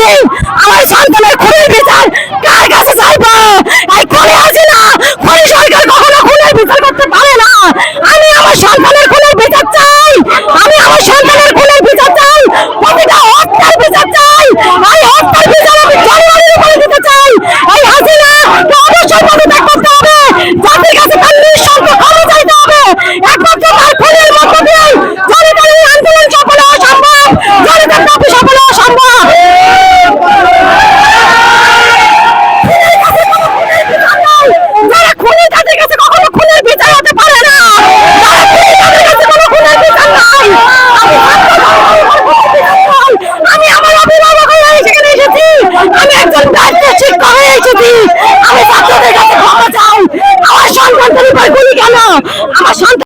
আমি আমার সন্তানের গুলি কেন? আমার সন্তান